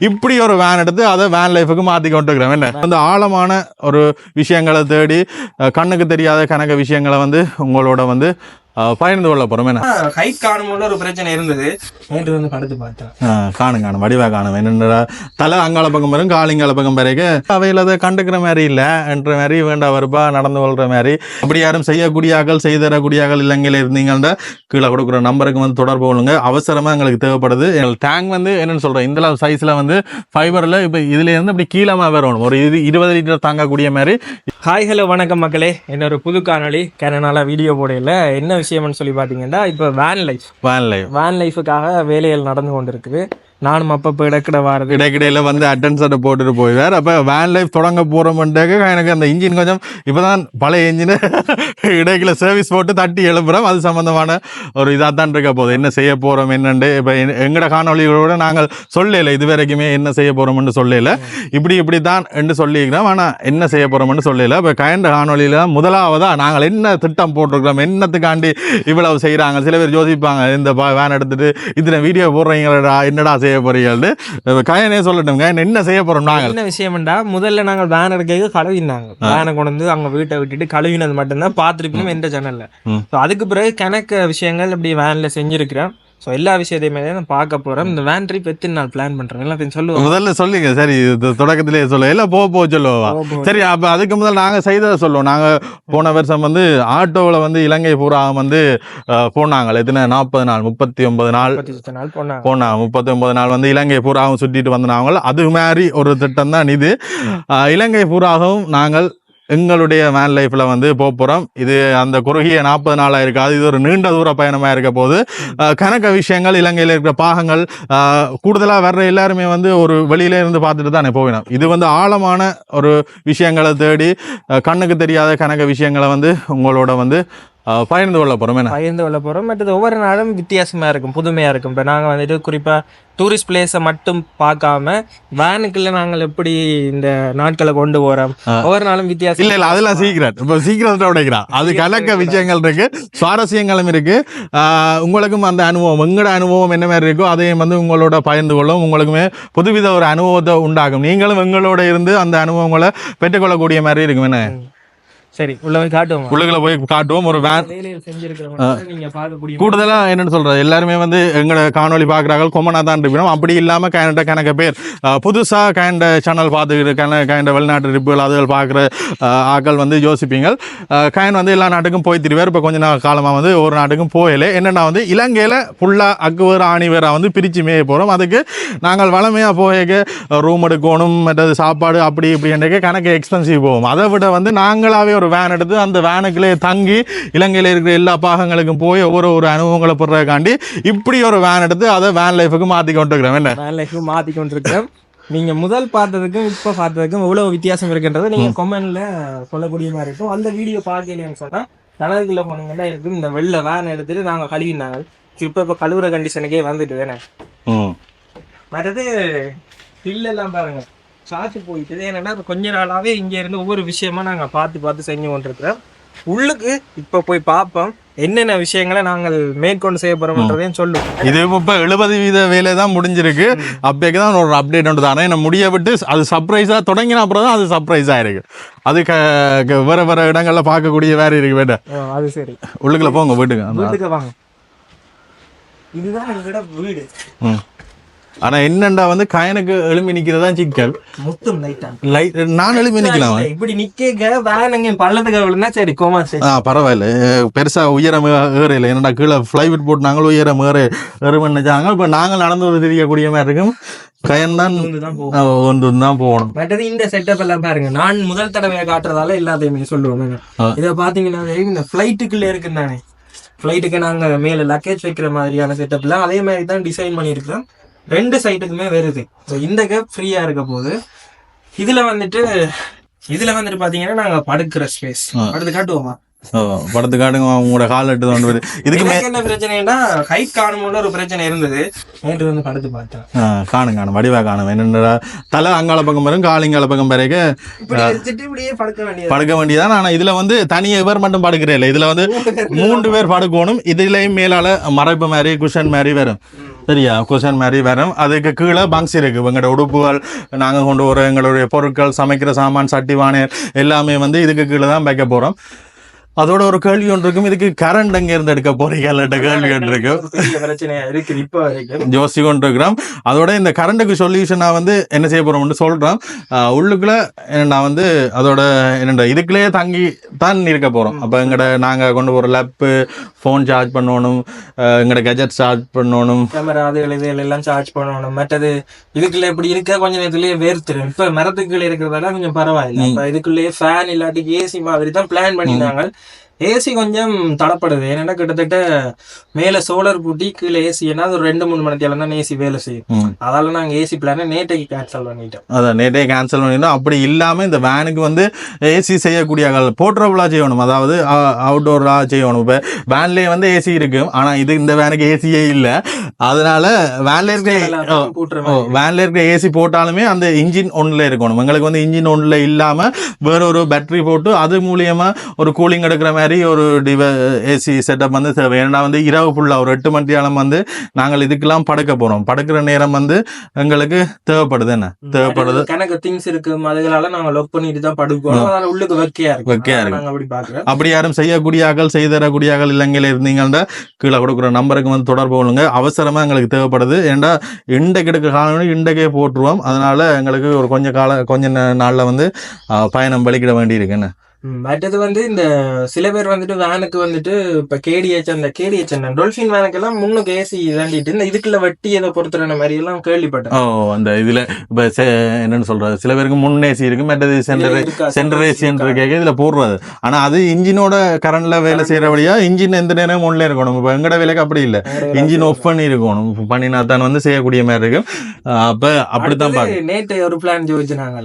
இப்படி ஒரு வேன் எடுத்து அதை வேன் லைஃபுக்கு மாத்தி கொண்டு என்ன? வந்து ஆழமான ஒரு விஷயங்களை தேடி கண்ணுக்கு தெரியாத கணக்க விஷயங்களை வந்து உங்களோட வந்து பகிர்ந்து கொள்ள போறோம். என்ன? ஹைட் காணும்போது ஒரு பிரச்சனை இருந்தது. நேற்று வந்து படுத்து பார்த்தேன். காணும் காணும். வடிவா காணும். என்னென்ன தலை அங்கால பக்கம் வரும் காலிங்கால பக்கம் வரைக்கும் அவையில் அதை கண்டுக்கிற மாதிரி இல்லை. என்ற மாதிரி வேண்டா வருப்பா நடந்து கொள்ற மாதிரி. அப்படி யாரும் செய்யக்கூடிய ஆக்கள் செய்தரக்கூடிய ஆக்கள் இலங்கையில் இருந்தீங்கன்னா கீழே கொடுக்குற நம்பருக்கு வந்து தொடர்பு கொள்ளுங்க. அவசரமா எங்களுக்கு தேவைப்படுது. எங்களுக்கு டேங்க் வந்து என்னன்னு சொல்றேன் இந்த சைஸ்ல வந்து ஃபைபர்ல இப்போ இதுல இருந்து அப்படி கீழமா வரணும். ஒரு இது இருபது லிட்டர் தாங்கக்கூடிய மாதிரி. ஹாய் ஹலோ வணக்கம் மக்களே. என்னோட புது காணொளி கேனனால வீடியோ போடையில என்ன விஷயம்னு சொல்லி பார்த்தீங்கன்னா இப்போ van life van live van லைஃபுக்காக வேலைகள் நடந்து கொண்டிருக்குது. நானும் அப்பப்போ இடக்கிட வாரது. இடக்கிடையில் வந்து அட்டன்ஸை போட்டுட்டு போயிடுவார். அப்போ வேன் லைஃப் தொடங்க போகிறோம்ட்டாக்க எனக்கு அந்த இன்ஜின் கொஞ்சம் இப்போதான் பழைய இன்ஜினை இடைக்கில சர்வீஸ் போட்டு தட்டி எழுப்புறோம். அது சம்மந்தமான ஒரு இதாக தான் இருக்க போகுது. என்ன செய்ய போகிறோம் என்னென்று இப்போ எங்கட காணொலிகளோட நாங்கள் சொல்லல. இது வரைக்குமே என்ன செய்ய போகிறோம்னு சொல்லல. இப்படி இப்படி தான் என்று சொல்லியிருக்கிறோம். ஆனால் என்ன செய்ய போகிறோம்னு சொல்லல. இப்போ கயண்ட காணொலியில் முதலாவதாக நாங்கள் என்ன திட்டம் போட்டிருக்கிறோம் என்னத்துக்காண்டி இவ்வளவு செய்கிறாங்க சில பேர் யோசிப்பாங்க இந்த வேன் எடுத்துகிட்டு இத்தனை வீடியோ போடுறீங்களா என்னடா செய்ய போறீங்கன்னு கயனே சொல்லட்டும் கயன் என்ன செய்ய போறோம் நாங்கள்? என்ன விஷயம்டா முதல்ல நாங்கள் வேன் எடுக்க கழுவினாங்க வேனை கொண்டு வந்து அங்க வீட்டை விட்டுட்டு கழுவினது மட்டும்தான் பார்த்துருப்பீங்க எந்த சேனல்ல. ஸோ அதுக்கு பிறகு கணக்கு விஷயங்கள் இப்படி வேன்ல செஞ்சிருக்கிறேன் ஸோ எல்லா விஷயத்தையுமே நான் பார்க்க போறேன். இந்த வேன் ட்ரிப் எத்தனை நாள் பிளான் பண்றேன்? எல்லாத்தையும் சொல்லுவோம் முதல்ல சொல்லுங்க. சரி இது தொடக்கத்திலே சொல்ல இல்ல போ போ சொல்லுவா. சரி அப்ப அதுக்கு முதல்ல நாங்க செய்ததை சொல்லுவோம். நாங்க போன வருஷம் வந்து ஆட்டோவில் வந்து இலங்கை பூரா வந்து போனாங்க எத்தனை? நாற்பது நாள் முப்பத்தி ஒன்பது நாள். போனாங்க. முப்பத்தி ஒன்பது நாள் வந்து இலங்கை பூராவும் சுற்றிட்டு வந்தாங்க அது மாதிரி ஒரு திட்டம் தான் இது இலங்கை பூராகவும் நாங்கள் எங்களுடைய வேன் லைஃப்ல வந்து போக போறோம். இது அந்த குறுகிய நாற்பது நாளா இருக்காது இது ஒரு நீண்ட தூர பயணமா இருக்க போது கணக்க விஷயங்கள் இலங்கையில் இருக்கிற பாகங்கள் கூடுதலாக கூடுதலா வர்ற எல்லாருமே வந்து ஒரு வெளியில இருந்து பார்த்துட்டு தானே போவினோம் இது வந்து ஆழமான ஒரு விஷயங்களை தேடி கண்ணுக்கு தெரியாத கணக்க விஷயங்களை வந்து உங்களோட வந்து பகிர்ந்து கொள்ள போறோம் என்ன? பகிர்ந்து கொள்ள போகிறோம் மற்றது ஒவ்வொரு நாளும் வித்தியாசமாக இருக்கும் புதுமையாக இருக்கும். இப்போ நாங்கள் வந்துட்டு குறிப்பாக டூரிஸ்ட் பிளேஸை மட்டும் பார்க்காம வேனுக்குள்ள நாங்கள் எப்படி இந்த நாட்களை கொண்டு போகிறோம் ஒவ்வொரு நாளும் வித்தியாசம் இல்ல இல்ல அதெல்லாம் சீக்கிரம். இப்போ சீக்கிரத்தை உடைக்கிறான் அது கணக்க விஷயங்கள் இருக்கு சுவாரஸ்யங்களும் இருக்கு. ஆஹ் உங்களுக்கும் அந்த அனுபவம் எங்களோட அனுபவம் என்ன மாதிரி இருக்கோ அதையும் வந்து உங்களோட பகிர்ந்து கொள்ளும். உங்களுக்குமே புதுவித ஒரு அனுபவத்தை உண்டாகும் நீங்களும் எங்களோட இருந்து அந்த அனுபவங்களை பெற்றுக்கொள்ளக்கூடிய மாதிரி இருக்கும் என்ன? சரி உள்ள போய் காட்டுவோம்? உள்ளுக்குள்ள போய் காட்டுவோம். ஒரு வேன் கூடுதலா என்னன்னு சொல்றது எல்லாருமே வந்து எங்களோட காணொளி பாக்குறாங்க கொமனா தான் இருப்பினோம் அப்படி இல்லாம கனட கணக்க பேர். புதுசா கண்ட சேனல் பார்த்துக்கிட்டு கன கண்ட வெளிநாட்டு ரிப்புகள் அதுகள் பார்க்குற ஆக்கள் வந்து யோசிப்பீங்க கயன் வந்து எல்லா நாட்டுக்கும் போய் திருவார். இப்போ கொஞ்ச நாள் காலமா வந்து ஒரு நாட்டுக்கும் போகல. என்னன்னா வந்து இலங்கையில ஃபுல்லா அக்குவேர் ஆணிவேரா வந்து பிரிச்சு மேய போறோம். அதுக்கு நாங்கள் வளமையா போக ரூம் எடுக்கணும். மற்றது சாப்பாடு அப்படி இப்படின்றக்க கணக்கு எக்ஸ்பென்சிவ் போகும். அதை விட வந்து நாங்களாவே ஒரு வேன் எடுத்து அந்த வேனுக்குள்ளே தங்கி இலங்கையில் இருக்கிற எல்லா பாகங்களுக்கும் போய் ஒவ்வொரு ஒரு அனுபவங்களை பெறதுக்காண்டி இப்படி ஒரு வேன் எடுத்து அதை வேன் லைஃபுக்கு மாற்றி கொண்டு இருக்கிறோம் என்ன? வேன் லைஃப் மாற்றி கொண்டிருக்கிறோம். நீங்க முதல் பார்த்ததுக்கும் இப்போ பார்த்ததுக்கும் எவ்வளவு வித்தியாசம் இருக்குன்றதை நீங்க கொமெண்ட்ல சொல்லக்கூடிய மாதிரி இருக்கும். அந்த வீடியோ பார்க்கலையான்னு சொன்னா தனதுக்குள்ள போனீங்கன்னா இருக்கும். இந்த வெள்ளை வேன் எடுத்துட்டு நாங்க கழுவினாங்க. இப்போ இப்போ கழுவுற கண்டிஷனுக்கே வந்துட்டு வேணே மற்றது பில்லு எல்லாம் பாருங்க. சாச்சு போயிட்டு என்னன்னா கொஞ்ச நாளாவே இங்க இருந்து ஒவ்வொரு விஷயமா நாங்க பார்த்து பார்த்து செஞ்சு கொண்டிருக்கிறோம். உள்ளுக்கு இப்ப போய் பார்ப்போம். என்னென்ன விஷயங்களை நாங்கள் மேற்கொண்டு செய்ய போறோம்ன்றதையும் சொல்லுவோம். இது இப்போ எழுபது வீத வேலை தான் முடிஞ்சிருக்கு. அப்போக்கு தான் ஒரு அப்டேட் ஒன்று தானே நம்ம முடிய விட்டு அது சர்ப்ரைஸாக தொடங்கின அப்புறம் தான் அது சர்ப்ரைஸாக இருக்கு. அது க வேற வேற இடங்கள்ல பார்க்கக்கூடிய வேற இருக்கு ஆ, அது சரி. உள்ளுக்குள்ள போங்க வீட்டுக்கு. வீட்டுக்கு வாங்க. இதுதான் எங்களோட வீடு. ஆனா என்னண்டா வந்து கயனுக்கு எழும்பி நிக்கிறதா சிக்கல்? முத்தும் லைட் நான் எழும்பி நிக்கலாம்? இப்படி நிக்க வேணுங்க பள்ளத்துக்கு விழுந்தா சரி கோமா சரி. ஆ பரவாயில்ல. பெருசா உயரம் ஏறையில என்னடா கீழே ஃப்ளைவுட் போட்டு நாங்களும் உயரம் ஏற ஏறும் நினைச்சாங்க இப்போ நாங்கள் நடந்து ஒரு தெரியக்கூடிய மாதிரி இருக்கும். கயன் தான் தான் போகும் ஒன்று தான் போகணும். மற்றது இந்த செட்டப் எல்லாம் பாருங்க. நான் முதல் தடவையா காட்டுறதால எல்லாத்தையுமே சொல்லுவேன். இதை பாத்தீங்கன்னா இந்த ஃபிளைட்டுக்குள்ள இருக்கு தானே. ஃபிளைட்டுக்கு நாங்க மேல லக்கேஜ் வைக்கிற மாதிரியான செட்டப்ல அதே மாதிரி தான் டிசைன் பண்ணியிருக்கிறோம். ரெண்டு சைட்டுக்குமே வருது. ஸோ இந்த கேப் ஃப்ரீயா இருக்க போது இதுல வந்துட்டு இதுல வந்துட்டு பாத்தீங்கன்னா நாங்க படுக்கிற ஸ்பேஸ். அடுத்து காட்டுவோமா? படத்து காட்டுங்க உங்களோட கால் எட்டு வருது இதுக்கு என்ன பிரச்சனைனா ஹைட் காணும்னு ஒரு பிரச்சனை இருந்தது. நேற்று வந்து படுத்து பார்த்தேன். காணும் காணும். வடிவா காணும். என்னென்ன தலை அங்கால பக்கம் வரும் கால் இங்கால பக்கம் இப்படியே படுக்க வேண்டியது. படுக்க வேண்டியதான் ஆனா இதுல வந்து தனியா இவர் மட்டும் படுக்கிறே இல்லை. இதுல வந்து மூன்று பேர் படுக்கணும். இதுலயும் மேலால மறைப்பு மாதிரி குஷன் மாதிரி வரும். சரியா? குஷன் மாதிரி வரும். அதுக்கு கீழே பங்க்ஸ் இருக்கு. எங்களோட உடுப்புகள் நாங்க கொண்டு வர எங்களுடைய பொருட்கள் சமைக்கிற சாமான் சட்டி வாணியர் எல்லாமே வந்து இதுக்கு கீழே தான் வைக்க போறோம். அதோட ஒரு கேள்வி ஒன்று இருக்கும். இதுக்கு கரண்ட் எங்க இருந்து எடுக்க போறீங்கள்ட்ட கேள்வி ஒன்று இருக்கும். ஜோசி கொண்டிருக்கிறோம் அதோட இந்த கரண்ட்டுக்கு சொல்யூஷனா வந்து என்ன செய்ய போறோம்னு சொல்றோம். உள்ளுக்குள்ள நான் வந்து அதோட என்னடா இதுக்குள்ளேயே தங்கி தான் இருக்க போறோம். அப்ப எங்கட நாங்க கொண்டு போற லேப்பு ஃபோன் சார்ஜ் பண்ணணும். எங்கட கெஜெட் சார்ஜ் பண்ணணும். கேமரா அதுகள் இதுகள் எல்லாம் சார்ஜ் பண்ணணும். மற்றது இதுக்குள்ள இப்படி இருக்க கொஞ்ச நேரத்துலயே வேர்த்துரும். இப்ப மரத்துக்குள்ள இருக்கிறதால கொஞ்சம் பரவாயில்ல. இப்ப இதுக்குள்ளேயே ஃபேன் இல்லாட்டி ஏசி மாதிரி தான் பிளான் பண்ணினாங்க ஏசி கொஞ்சம் தடப்படுது. ஏன்னா கிட்டத்தட்ட மேல சோலார் பூட்டி கீழே ஏசி ஏன்னா ஒரு ரெண்டு மூணு மணி நேரம் தான் ஏசி வேலை செய்யும். அதால நாங்க ஏசி பிளான நேற்றைக்கு கேன்சல் பண்ணிட்டோம். அதை நேற்றே கேன்சல் பண்ணிடணும் அப்படி இல்லாமல் இந்த வேனுக்கு வந்து ஏசி செய்யக்கூடிய போர்ட்டபுளாக செய்யணும். அதாவது அவுட்டோராக செய்யணும். இப்போ வேன்லேயே வந்து ஏசி இருக்கும் ஆனால் இது இந்த வேனுக்கு ஏசியே இல்லை. அதனால வேன்ல இருக்க ஓ, கூட்டுற ஓ வேன்ல இருக்க ஏசி போட்டாலுமே அந்த இன்ஜின் ஒன்ல இருக்கணும். எங்களுக்கு வந்து இன்ஜின் ஒன்ல இல்லாம வேற ஒரு பேட்டரி போட்டு அது மூலியமா ஒரு கூலிங் எடுக்கிற மாதிரி ஒரு டிவ ஏசி செட்டப் வந்து தேவை. ஏன்னா வந்து இரவு ஃபுல்லா ஒரு எட்டு மணி நேரம் வந்து நாங்கள் இதுக்கெல்லாம் படுக்க போறோம். படுக்கிற நேரம் வந்து எங்களுக்கு தேவைப்படுது. என்ன? தேவைப்படுது. கணக்கு திங்ஸ் இருக்கு அதுகளால நாங்க லொக் பண்ணிட்டு தான் படுக்கணும் அதனால உள்ளுக்கு வெக்கையா இருக்கு வெக்கையா இருக்கு. அப்படி பாக்குறோம். அப்படி யாரும் செய்யக்கூடிய ஆக்கள் செய்து தரக்கூடிய ஆக்கள் இலங்கையில் இருந்தீங்கன்னா கீழே கொடுக்குற நம்பருக்கு வந்து தொடர்பு கொள்ளுங்க. அவசரமா எங்களுக்கு தேவைப்படுது. ஏன்டா இண்டைக்கு எடுக்க காலம் இண்டைக்கே போட்டுருவோம். அதனால எங்களுக்கு ஒரு கொஞ்ச கால கொஞ்ச நாள்ல வந்து பயணம் வலிக்கிட வேண்டி இருக்குன்னு மற்றது வந்து இந்த சில பேர் வந்துட்டு வேனுக்கு வந்துட்டு இப்ப கேடிஹெச் அந்த கேடிஹெச் டொல்பின் வேனுக்கு எல்லாம் முன்னுக்கு ஏசி தாண்டிட்டு இந்த இதுக்குள்ள வட்டி ஏதோ பொறுத்துற மாதிரி எல்லாம் கேள்விப்பட்டேன். ஓ அந்த இதுல இப்ப என்னன்னு சொல்றது? சில பேருக்கு முன் ஏசி இருக்கு மற்றது சென்டர் இருக்கா? சென்டர் ஏசின்ற கேட்க இதுல போடுறது. ஆனா அது இன்ஜினோட கரண்ட்ல வேலை செய்யறபடியா இன்ஜின் எந்த நேரம் ஒன்ல இருக்கணும். இப்ப எங்கட வேலைக்கு அப்படி இல்ல. இன்ஜின் ஆஃப் பண்ணி இருக்கணும். பண்ணினா தான் வந்து செய்யக்கூடிய மாதிரி இருக்கும் அஹ் அப்ப அப்படித்தான் பாக்க அடுத்தது நேற்று ஒரு பிளான் ஜோதிச்சினாங்க.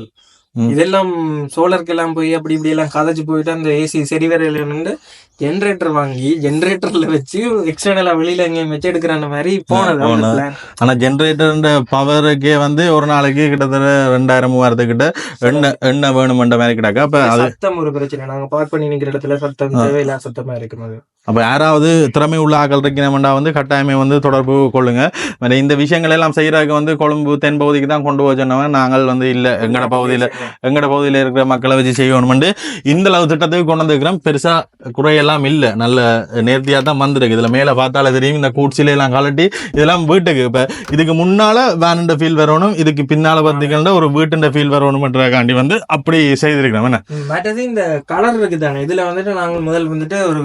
இதெல்லாம் சோலருக்கு எல்லாம் போய் அப்படி இப்படி எல்லாம் கதைச்சு போயிட்டு அந்த ஏசி சரி வரையில நின்று ஜென்ரேட்டர் வாங்கி ஜென்ரேட்டர்ல வச்சு எக்ஸ்டர்னலா வெளியில எங்கேயும் வச்சு எடுக்கிற மாதிரி போனது. ஆனா ஜென்ரேட்டர் பவருக்கே வந்து ஒரு நாளைக்கு கிட்டத்தட்ட ரெண்டாயிரம் மூவாயிரத்து கிட்ட எண்ணெய் எண்ணெய் வேணுமென்ற மாதிரி கிடக்கு. அப்ப அது சத்தம் ஒரு பிரச்சனை. நாங்க பார்க் பண்ணி நிக்கிற இடத்துல சத்தம் தேவையில்லாத சத்தமா இருக்கும் அது அப்போ யாராவது திறமை உள்ள ஆக்கள் இருக்கணும்னா வந்து கட்டாயமே வந்து தொடர்பு கொள்ளுங்க. மற்ற இந்த விஷயங்கள் எல்லாம் செய்யறதுக்கு வந்து கொழும்பு தென் பகுதிக்கு தான் கொண்டு போய் சொன்னவன். நாங்கள் வந்து இல்லை. எங்கட பகுதியில் எங்கட பகுதியில் இருக்கிற மக்களை வச்சு செய்யணும்னு இந்த அளவு திட்டத்துக்கு கொண்டு வந்துருக்கிறோம். பெருசா குறையெல்லாம் இல்லை. நல்ல நேர்த்தியாக தான் வந்திருக்கு. இதில் மேலே பார்த்தாலே தெரியும். இந்த கூட்சில எல்லாம் கலட்டி இதெல்லாம் வீட்டுக்கு. இப்போ இதுக்கு முன்னால வேனுண்ட ஃபீல் வரணும். இதுக்கு பின்னால பார்த்தீங்கன்னா ஒரு வீட்டுண்ட ஃபீல் வரணும்ன்றக்காண்டி வந்து அப்படி செய்திருக்கிறோம். என்ன? மற்றது இந்த கலர் இருக்குதானே? இதுல வந்துட்டு நாங்கள் முதல் வந்துட்டு ஒரு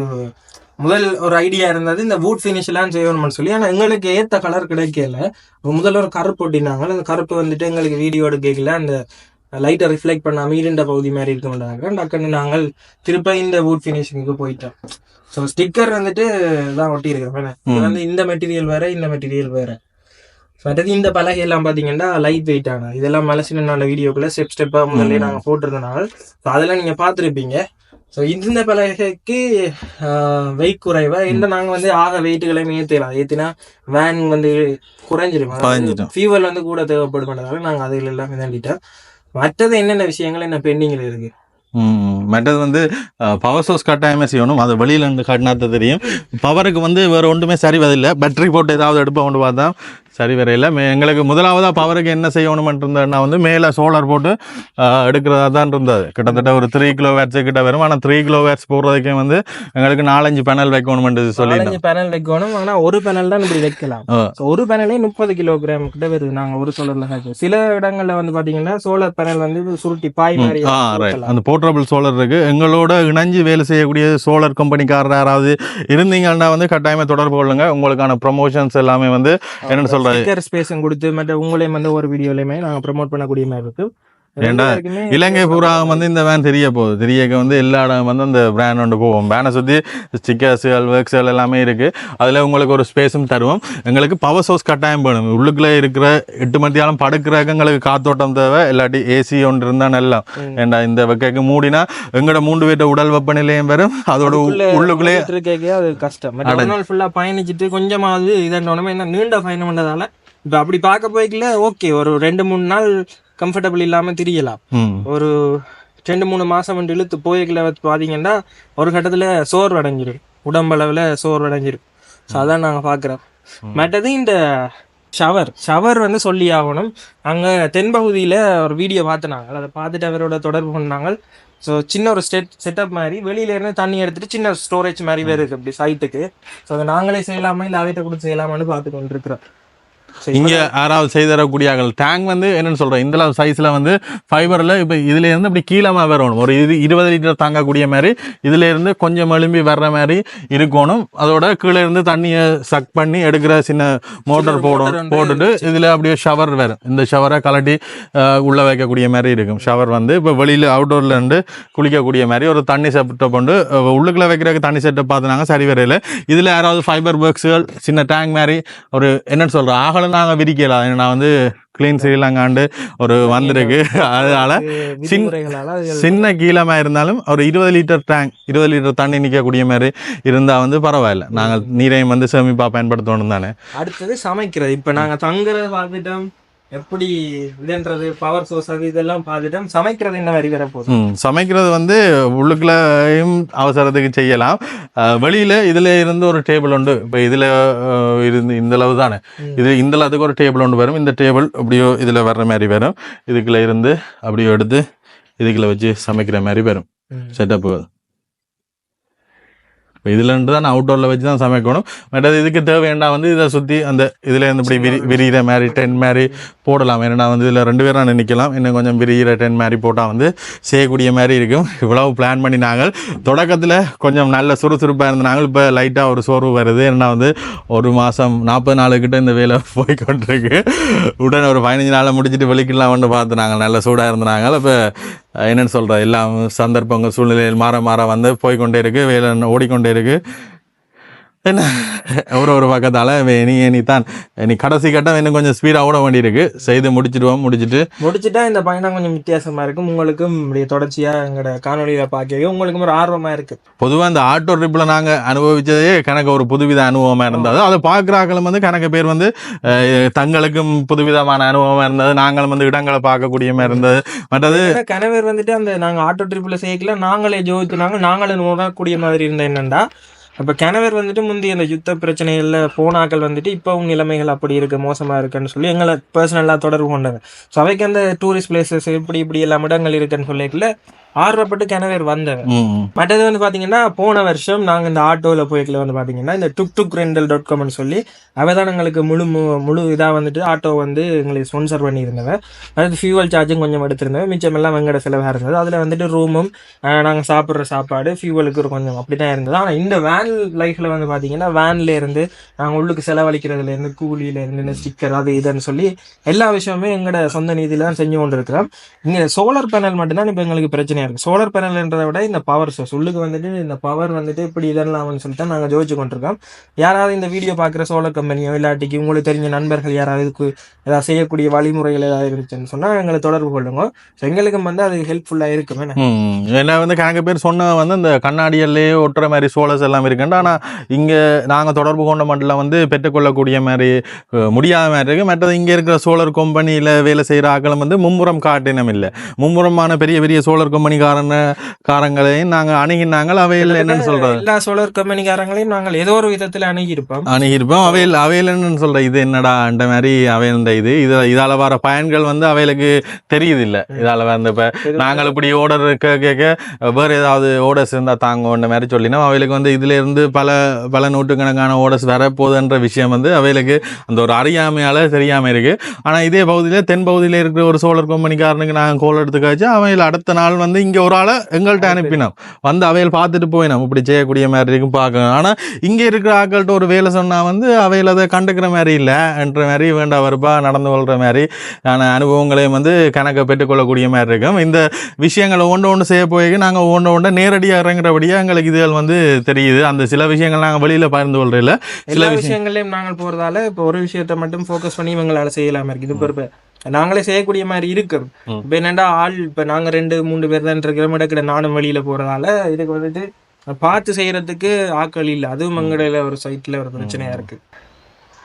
முதல் ஒரு ஐடியா இருந்தது இந்த வூட் ஃபினிஷ் எல்லாம் செய்யணும்னு சொல்லி. ஆனா எங்களுக்கு ஏத்த கலர் கிடைக்கல. முதல்ல ஒரு கருப்பு ஒட்டினாங்க. அந்த கருப்பு வந்துட்டு எங்களுக்கு வீடியோ எடுக்கல அந்த லைட்டை ரிஃப்ளெக்ட் பண்ணாம இருண்ட பகுதி மாதிரி இருக்க மாட்டாங்க டக்குன்னு நாங்கள் திருப்ப இந்த வூட் ஃபினிஷிங்க்கு போயிட்டோம். ஸோ ஸ்டிக்கர் வந்துட்டு தான் ஒட்டி இருக்கிறோம் இது வந்து இந்த மெட்டீரியல் வேற இந்த மெட்டீரியல் வேற. மற்றது இந்த பலகை எல்லாம் பாத்தீங்கன்னா லைட் வெயிட் ஆன இதெல்லாம் மலசின நல்ல வீடியோக்குள்ள ஸ்டெப் ஸ்டெப்பா முதல்ல நாங்க போட்டிருந்தனால. ஸோ அதெல்லாம் நீங்க பார்த்துருப்பீங்க. ஸோ இந்த பலகைக்கு வெயிட் குறைவா? என்ன நாங்க வந்து ஆக வெயிட்டுகளையும் ஏற்றலாம் ஏற்றினா வேன் வந்து குறைஞ்சிரும். குறைஞ்சிடும். ஃபியூவல் வந்து கூட தேவைப்படுறதால நாங்க அதில் எல்லாம் இதாண்டிட்டோம் மற்றது என்னென்ன விஷயங்கள் என்ன பெண்டிங்கில் இருக்கு? மற்றது வந்து பவர் சோர்ஸ் கட்டாயமே செய்யணும். அது வெளியில இருந்து காட்டினா தெரியும். பவருக்கு வந்து வேற ஒன்றுமே சரி வரதில்லை பேட்டரி போட்டு ஏதாவது எடுப்ப கொண்டு பார்த்தா சரி வரையில எங்களுக்கு முதலாவதா பவருக்கு என்ன செய்யணும்னு இருந்ததுன்னா வந்து மேலே சோலார் போட்டு எடுக்கிறதா தான் இருந்தது கிட்டத்தட்ட ஒரு த்ரீ கிலோ வேட்ஸ் கிட்ட வரும். ஆனால் த்ரீ கிலோ வேட்ஸ் போடுறதுக்கே வந்து எங்களுக்கு நாலஞ்சு பேனல் வைக்கணும்னு சொல்லியிருந்தோம். நாலஞ்சு பேனல் வைக்கணும். ஆனா ஒரு பேனல் தான் இப்படி வைக்கலாம். ஒரு பேனலே முப்பது கிலோகிராம் கிட்ட வருது. நாங்க ஒரு சோலர்ல காய்ச்சோம் சில இடங்கள்ல வந்து பாத்தீங்கன்னா சோலார் பேனல் வந்து சுருட்டி பாய் மாதிரி. அந்த போர்ட்டபிள் சோலார் இருக்கு. எங்களோட இணைஞ்சு வேலை செய்யக்கூடிய சோலார் கம்பெனிக்காரர் யாராவது இருந்தீங்கன்னா வந்து கட்டாயமா தொடர்பு கொள்ளுங்க. உங்களுக்கான ப்ரொமோஷன்ஸ் எல்லாமே வந்து என்னன்னு சொல்றது ஸ்பீக்கர் ஸ்பேஸும் கொடுத்து மற்ற உங்களையும் வந்து ஒரு வீடியோலையுமே நாங்கள் ப்ரமோட் பண்ணக்கூடிய மாதிரி இருக்கு. எல்லாருக்குமே இலங்கை பூரா வந்து இந்த வேன் தெரிய போகுது. தெரியக்க வந்து எல்லா இடம் வந்து அந்த பிராண்ட் ஒன்று போவோம் வேனை சுற்றி ஸ்டிக்கர்ஸுகள் ஒர்க்ஸ்கள் எல்லாமே இருக்குது அதில் உங்களுக்கு ஒரு ஸ்பேஸும் தருவோம். எங்களுக்கு பவர் சோர்ஸ் கட்டாயம் வேணும். உள்ளுக்குள்ளே இருக்கிற எட்டு மத்தியாலம் படுக்கிறதுக்கு எங்களுக்கு காத்தோட்டம் தேவை. இல்லாட்டி ஏசி ஒன்று இருந்தால் நல்லா ஏன்டா இந்த வெக்கைக்கு மூடினா எங்களோட மூன்று வீட்ட உடல் வெப்பநிலையும் வரும். அதோட உள்ளுக்குள்ளே அது கஷ்டம். பட் ஒரு நாள் ஃபுல்லா பயணிச்சுட்டு கொஞ்சமாவது என்ன நீண்ட பயணம் பண்ணதால இப்ப அப்படி பார்க்க போய்க்கல ஓகே. ஒரு ரெண்டு மூணு நாள் கம்ஃபர்டபுள் இல்லாம திரியலாம். ஒரு ரெண்டு மூணு மாசம் வந்து இழுத்து போய்க்கல பாத்தீங்கன்னா ஒரு கட்டத்துல சோர்வு அடைஞ்சிரும் உடம்பளவுல சோர்வு அடைஞ்சிரும் ஸோ அதான் நாங்க பாக்குறோம். மற்றது இந்த ஷவர் ஷவர் வந்து சொல்லி ஆகணும். அங்க தென்பகுதியில ஒரு வீடியோ பார்த்துனாங்க அதை பார்த்துட்டு அவரோட தொடர்பு பண்ணாங்க ஸோ சின்ன ஒரு ஸ்டெட் செட்டப் மாதிரி வெளியில இருந்து தண்ணி எடுத்துட்டு சின்ன ஸ்டோரேஜ் மாதிரி வேறு இருக்கு. அப்படி சைட்டுக்கு ஸோ அதை நாங்களே செய்யலாமா இல்லை அவைகிட்ட கொடுத்து செய்யலாமான்னு பார்த்து கொண்டு இருக்கிறோம் இங்க யாராவது செய்து தரக்கூடிய டேங்க் வந்து என்னன்னு சொல்றேன். இந்த சைஸ்ல வந்து ஃபைபர்ல இப்ப இதுல இருந்து அப்படி கீழமா வரணும். ஒரு இது இருபது லிட்டர் தாங்கக்கூடிய மாதிரி இதுல இருந்து கொஞ்சம் எழும்பி வர்ற மாதிரி இருக்கணும். அதோட கீழே இருந்து தண்ணியை சக் பண்ணி எடுக்கிற சின்ன மோட்டார் போடணும் போட்டுட்டு இதுல அப்படியே ஷவர் வரும் இந்த ஷவரை கலட்டி உள்ள வைக்கக்கூடிய மாதிரி இருக்கும். ஷவர் வந்து இப்போ வெளியில அவுட்டோர்ல இருந்து குளிக்கக்கூடிய மாதிரி ஒரு தண்ணி செட்டப் கொண்டு உள்ளுக்குள்ள வைக்கிறதுக்கு தண்ணி செட்டப் பார்த்துனாங்க சரி வரையில இதுல யாராவது ஃபைபர் பாக்ஸுகள் சின்ன டேங்க் மாதிரி ஒரு என்னன்னு சொல்றேன் ஆகலம் நாங்கள் விரிக்கலாம் நான் வந்து கிளீன் ஸ்ரீலங்காண்டு ஒரு வந்திருக்கு. அதனால சின்ன கீழமா இருந்தாலும் ஒரு இருபது லிட்டர் டேங்க் இருபது லிட்டர் தண்ணி நிற்கக்கூடிய மாதிரி இருந்தா வந்து பரவாயில்ல. நாங்கள் நீரையும் வந்து சேமிப்பா பயன்படுத்தணும் தானே. அடுத்தது சமைக்கிறது. இப்ப நாங்க தங்குறது பார்த்துட்டோம் எப்படி இதுன்றது பவர் சோர்ஸ் அது இதெல்லாம் பார்த்துட்டோம். சமைக்கிறது என்ன வரி வர போகுது. ம் சமைக்கிறது வந்து உள்ளுக்குள்ளேயும் அவசரத்துக்கு செய்யலாம். வெளியில இதுல இருந்து ஒரு டேபிள் உண்டு. இப்போ இதுல இருந்து இந்த அளவு தானே. இது இந்த அளவுக்கு ஒரு டேபிள் ஒன்று வரும். இந்த டேபிள் அப்படியோ இதுல வர்ற மாதிரி வரும். இதுக்குள்ள இருந்து அப்படியோ எடுத்து இதுக்குள்ள வச்சு சமைக்கிற மாதிரி வரும். ம். செட்டப்புகள் இப்போ இதுல தான் தான் அவுட்டோரில் வச்சு தான் சமைக்கணும் மற்றது இதுக்கு தேவையாண்டா வந்து இதை சுற்றி அந்த இதுலேருந்து இப்படி விரி விரிகிற மாதிரி டென் மாதிரி போடலாம். ஏன்னா வந்து இதில் ரெண்டு பேரும் நிற்கலாம் இன்னும் கொஞ்சம் விரிகிற டென் மாதிரி போட்டால் வந்து செய்யக்கூடிய மாதிரி இருக்கும். இவ்வளவு பிளான் பண்ணி நாங்கள். தொடக்கத்தில் கொஞ்சம் நல்ல சுறுசுறுப்பாக இருந்தாங்க இப்போ லைட்டாக ஒரு சோர்வு வருது. ஏன்னா வந்து ஒரு மாதம் நாற்பது நாளுக்கிட்ட இந்த வேலை போய் கொண்டிருக்கு உடனே ஒரு பதினஞ்சு நாளை முடிச்சுட்டு வெளிக்கலாம் வந்து பார்த்து நாங்கள் நல்ல சூடாக இருந்தாங்க இப்போ என்னென்னு சொல்கிற எல்லா சந்தர்ப்பங்கள் சூழ்நிலையில் மாற மாற வந்து போய்க்கொண்டே இருக்குது வேலை ஓடிக்கொண்டே இருக்குது என்ன? ஒரு ஒரு பக்கத்தால் நீ நீ தான். நீ கடைசி கட்டம் இன்னும் கொஞ்சம் ஸ்பீடாக ஓட வேண்டியிருக்கு. செய்து முடிச்சிடுவோம் முடிச்சிட்டு. முடிச்சுட்டா இந்த பயணம் கொஞ்சம் வித்தியாசமா இருக்கும். உங்களுக்கும் இப்படி தொடர்ச்சியா எங்களோட காணொலியில பார்க்க உங்களுக்கும் ஒரு ஆர்வமா இருக்கு. பொதுவாக இந்த ஆட்டோ ட்ரிப்பில் நாங்கள் அனுபவிச்சதே கணக்கு ஒரு புதுவித அனுபவமாக இருந்தது. அதை பார்க்குறாக்களும் வந்து கணக்கு பேர் வந்து தங்களுக்கும் புதுவிதமான அனுபவமாக இருந்தது. நாங்களும் வந்து இடங்களை பார்க்கக்கூடிய மாதிரி இருந்தது. மற்றது கணவர் வந்துட்டு அந்த நாங்க ஆட்டோ ட்ரிப்ல சேர்க்கல நாங்களே ஜோதித்துனாங்க நாங்களே உணரக்கூடிய மாதிரி இருந்த என்னண்டா? அப்ப கணவர் வந்துட்டு முந்தைய அந்த யுத்த பிரச்சனைகள்ல போனாக்கள் வந்துட்டு இப்பவும் நிலைமைகள் அப்படி இருக்கு மோசமா இருக்குன்னு சொல்லி எங்களை பர்சனலா தொடர்பு கொண்டாங்க ஸோ அவைக்கு அந்த டூரிஸ்ட் பிளேசஸ் இப்படி இப்படி எல்லாம் இடங்கள் இருக்குன்னு சொல்லிக்கல ஆர்வப்பட்டு கணவர் வந்தவன். ம், மற்றது வந்து பாத்தீங்கன்னா போன வருஷம் நாங்க இந்த ஆட்டோல போய்க்கல வந்து பாத்தீங்கன்னா இந்த டுக் டுக் ரெண்டல் டாட் காம்னு சொல்லி அவதான் எங்களுக்கு முழு முழு இதா வந்துட்டு ஆட்டோ வந்து எங்களுக்கு ஸ்பான்சர் பண்ணியிருந்தவன். அதாவது ஃபியூவல் சார்ஜும் கொஞ்சம் எடுத்திருந்தேன் மிச்சம் எல்லாம் வெங்கட செலவாக இருந்தது. அதுல வந்துட்டு ரூமும் நாங்க சாப்பிட்ற சாப்பாடு ஃபியூவலுக்கு ஒரு கொஞ்சம் அப்படிதான் இருந்தது. ஆனா இந்த வேன் லைஃப்ல வந்து பாத்தீங்கன்னா வேன்ல இருந்து நாங்க உள்ளுக்கு செலவழிக்கிறதுல இருந்து கூலியில இருந்து ஸ்டிக்கர் அது இதுன்னு சொல்லி எல்லா விஷயமே எங்களோட சொந்த நிதியில தான் செஞ்சு கொண்டு இருக்கிறோம் இங்க சோலார் பேனல் மட்டும்தான் இப்போ எங்களுக்கு பிரச்சனையா இருக்குது சோலார் பேனல்ன்றதை விட இந்த பவர் சோர்ஸ் உள்ளுக்கு வந்துட்டு இந்த பவர் வந்துட்டு இப்படி இதெல்லாம்னு சொல்லிட்டு நாங்கள் ஜோதிச்சு கொண்டிருக்கோம். யாராவது இந்த வீடியோ பார்க்குற சோலார் கம்பெனியோ இல்லாட்டிக்கு உங்களுக்கு தெரிஞ்ச நண்பர்கள் யாராவது இதுக்கு ஏதாவது செய்யக்கூடிய வழிமுறைகள் ஏதாவது இருந்துச்சுன்னு சொன்னால் எங்களை தொடர்பு கொள்ளுங்க. ஸோ எங்களுக்கும் வந்து அது ஹெல்ப்ஃபுல்லாக இருக்கும். ஏன்னா வந்து கணக்கு பேர் சொன்ன வந்து இந்த கண்ணாடியல்லையே ஒட்டுற மாதிரி சோலர்ஸ் எல்லாம் இருக்குண்டு. ஆனால் இங்கே நாங்கள் தொடர்பு கொண்ட மண்டலம் வந்து பெற்றுக்கொள்ளக்கூடிய மாதிரி முடியாத மாதிரி இருக்குது மற்றது இங்கே இருக்கிற சோலார் கம்பெனியில் வேலை செய்கிற ஆக்களும் வந்து மும்முரம் காட்டினம் இல்லை. மும்முரமான பெரிய பெரிய சோலார் கம்பெனிக்காரன காரங்களையும் நாங்கள் அணுகினாங்க அவையில் என்னன்னு சொல்கிறது எல்லா சோலார் கம்பெனிக்காரங்களையும் நாங்கள் ஏதோ ஒரு விதத்தில் அணுகியிருப்போம். அணுகியிருப்போம். அவையில் அவையில் என்னன்னு சொல்ற இது என்னடா அந்த மாதிரி அவையில் இது இது இதால வர பயன்கள் வந்து அவைகளுக்கு தெரியுது இல்ல இதால வந்து இப்ப நாங்கள் இப்படி ஓர்டர் கேட்க வேற ஏதாவது ஓர்டர்ஸ் இருந்தா தாங்க இந்த மாதிரி சொல்லினா அவைகளுக்கு வந்து இதுல இருந்து பல பல நூற்றுக்கணக்கான ஓர்டர்ஸ் வரப்போகுதுன்ற விஷயம் வந்து அவைகளுக்கு அந்த ஒரு அறியாமையால தெரியாம இருக்கு. ஆனா இதே பகுதியில தென் பகுதியில இருக்கிற ஒரு சோலார் கம்பெனிக்காரனுக்கு நாங்கள் கோல் எடுத்துக்காச்சு அவையில் அடுத்த நாள் வந்து இங்கே ஒரு ஆளை எங்கள்கிட்ட அனுப்பினோம் வந்து அவையில் பார்த்துட்டு போயினோம் இப்படி செய்யக்கூடிய மாதிரி இருக்கும் பார்க்கணும். ஆனால் இங்கே இருக்கிற ஆட்கள்கிட்ட ஒரு வேலை சொன்னால் வந்து அவையில் அதை கண்டுக்கிற மாதிரி இல்லை. என்ற மாதிரி வேண்டா வரப்பா நடந்து கொள்கிற மாதிரி ஆன அனுபவங்களையும் வந்து கணக்கை பெற்றுக்கொள்ளக்கூடிய மாதிரி இருக்கும். இந்த விஷயங்களை ஒன்று ஒன்று செய்ய போய் நாங்கள் ஒன்று ஒன்று நேரடியாக இறங்குறபடியாக எங்களுக்கு இதுகள் வந்து தெரியுது. அந்த சில விஷயங்கள் நாங்கள் வெளியில் பகிர்ந்து கொள்றதில்ல. சில விஷயங்களையும் நாங்கள் போறதால இப்போ ஒரு விஷயத்தை மட்டும் ஃபோக்கஸ் பண்ணி இவங்களால செய்யலாம இருக்கு. இது பொறுப்பு. நாங்களே செய்யக்கூடிய மாதிரி இருக்கு. இப்போ என்னடா ஆள் இப்போ நாங்க ரெண்டு மூணு பேர் தான் இருக்கிறோம். இடக்கிட நானும் வெளியில போறதால இதுக்கு வந்துட்டு பார்த்து செய்யறதுக்கு ஆட்கள் இல்லை. அதுவும் எங்கடையில ஒரு சைட்ல ஒரு பிரச்சனையா இருக்கு.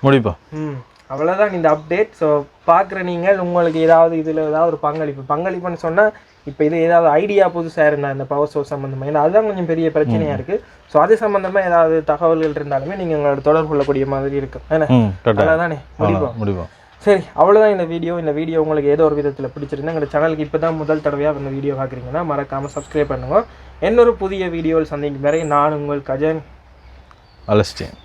முடிப்போம் ம். அவ்வளோதான் இந்த அப்டேட் ஸோ பார்க்குற நீங்கள் உங்களுக்கு ஏதாவது இதில் ஏதாவது ஒரு பங்களிப்பு. பங்களிப்புன்னு சொன்னால் இப்போ இது ஏதாவது ஐடியா புதுசாக இருந்தால் இந்த பவர் சோர்ஸ் சம்மந்தமாக ஏன்னா அதுதான் கொஞ்சம் பெரிய பிரச்சனையாக இருக்குது ஸோ அது சம்மந்தமாக ஏதாவது தகவல்கள் இருந்தாலுமே நீங்கள் எங்களோட தொடர்பு கொள்ளக்கூடிய மாதிரி இருக்கும். ஏன்னா அவ்வளோதானே முடிப்போம். முடிப்போம். சரி அவ்வளோதான் இந்த வீடியோ இந்த வீடியோ உங்களுக்கு ஏதோ ஒரு விதத்தில் பிடிச்சிருந்தா எங்கள் சேனலுக்கு இப்போ தான் முதல் தடவையாக இந்த வீடியோ பார்க்குறீங்கன்னா மறக்காமல் சப்ஸ்கிரைப் பண்ணுங்க. இன்னொரு புதிய வீடியோவில் சந்திக்கும் வரை நான் உங்கள் கஜன். அழைச்சிட்டேன்